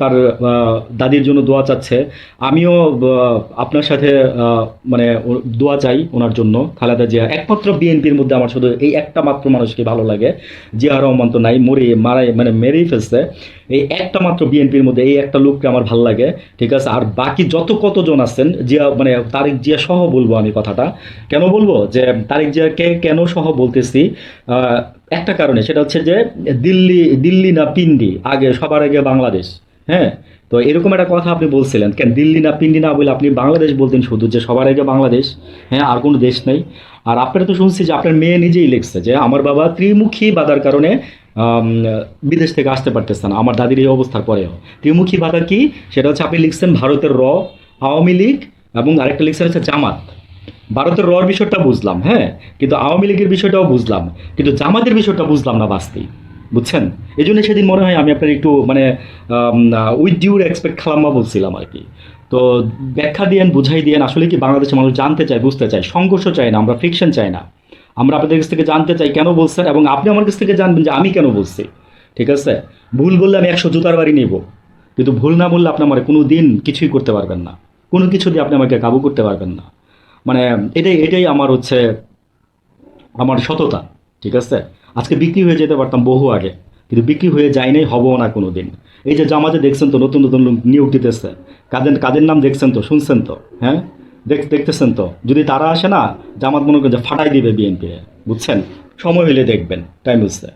তার দাদির জন্য দোয়া চাচ্ছে। আমিও আপনার সাথে মানে দোয়া চাই ওনার জন্য। খালেদা জিয়া একমাত্র বিএনপির মধ্যে আমার শুধু এই একটা মাত্র মানুষকে ভালো লাগে। জিয়া রহমান তো নাই, মরে, মারাই মানে মেরেই ফেলছে। এই একটা মাত্র বিএনপির মধ্যে এই একটা লোককে আমার ভালো লাগে, ঠিক আছে? আর বাকি যত কতজন আছেন, জিয়া মানে তারেক জিয়া সহ বলব আমি কথাটা। কেন বলব? যে তারেক জিয়াকে কেন সহ বলতেছি? একটা কারণে, সেটা হচ্ছে যে দিল্লি দিল্লি না পিন্ডি, আগে, সবার আগে বাংলাদেশ হ্যাঁ? তো এরকম একটা কথা আপনি বলছিলেন, কেন দিল্লি না পিন্ডি না বলে আপনি বাংলাদেশ বলতেন শুধু, যে সবার আগে বাংলাদেশ হ্যাঁ আর কোনো দেশ নেই। আর আপনারা তো শুনছি যে আপনার মেয়ে নিজেই লিখছে যে, আমার বাবা ত্রিমুখী বাধার কারণে বিদেশ থেকে আসতে পারতেছে না, আমার দাদির এই অবস্থার পরেও। ত্রিমুখী বাধা কি? সেটা হচ্ছে আপনি লিখছেন ভারতের র, আওয়ামী লীগ এবং আরেকটা লিখছেন হচ্ছে জামাত। ভারতের রর বিষয়টা বুঝলাম হ্যাঁ? কিন্তু আওয়ামী লীগের বিষয়টাও বুঝলাম, কিন্তু জামাতের বিষয়টা বুঝলাম না বাস্তি, বুঝছেন? এই জন্য সেদিন মনে হয় আমি আপনার একটু মানে উইথ ডিউর এক্সপেক্ট খালাম্মা বলছিলাম আর কি। তো ব্যাখ্যা দিয়েন, বুঝাই দিয়েন, আসলে কি বাংলাদেশের মানুষ জানতে চায়, বুঝতে চায়, সংঘর্ষ চায় না, আমরা ফ্রিকশন চাই না। আমরা আপনাদের কাছ থেকে জানতে চাই কেন বলছেন, এবং আপনি আমার কাছ থেকে জানবেন যে আমি কেন বলছি, ঠিক আছে? ভুল বললে আমি একশো জুতার বাড়ি নিব, কিন্তু ভুল না বললে আপনি আমার কোনো দিন কিছুই করতে পারবেন না। কোনো কিছু দিয়ে আপনি আমাকে কাবু করতে পারবেন না। মানে এটাই এটাই আমার হচ্ছে, আমার সততা, ঠিক আছে? আজকে বিক্রি হয়ে যেতে পারতাম বহু আগে, কিন্তু বিক্রি হয়ে যায় নাই হবও না কোনো দিন এই যে জামাতে দেখছেন তো, নতুন নতুন লোক নিয়োগ দিতেছে। কাদের কাদের নাম দেখছেন তো, শুনছেন তো হ্যাঁ? দেখ, দেখতেছেন তো। যদি তারা আসে না, জামাত মনে করেন যে ফাটাই দিবে বিএনপি বুঝছেন? সময় হলে দেখবেন টাইম হচ্ছে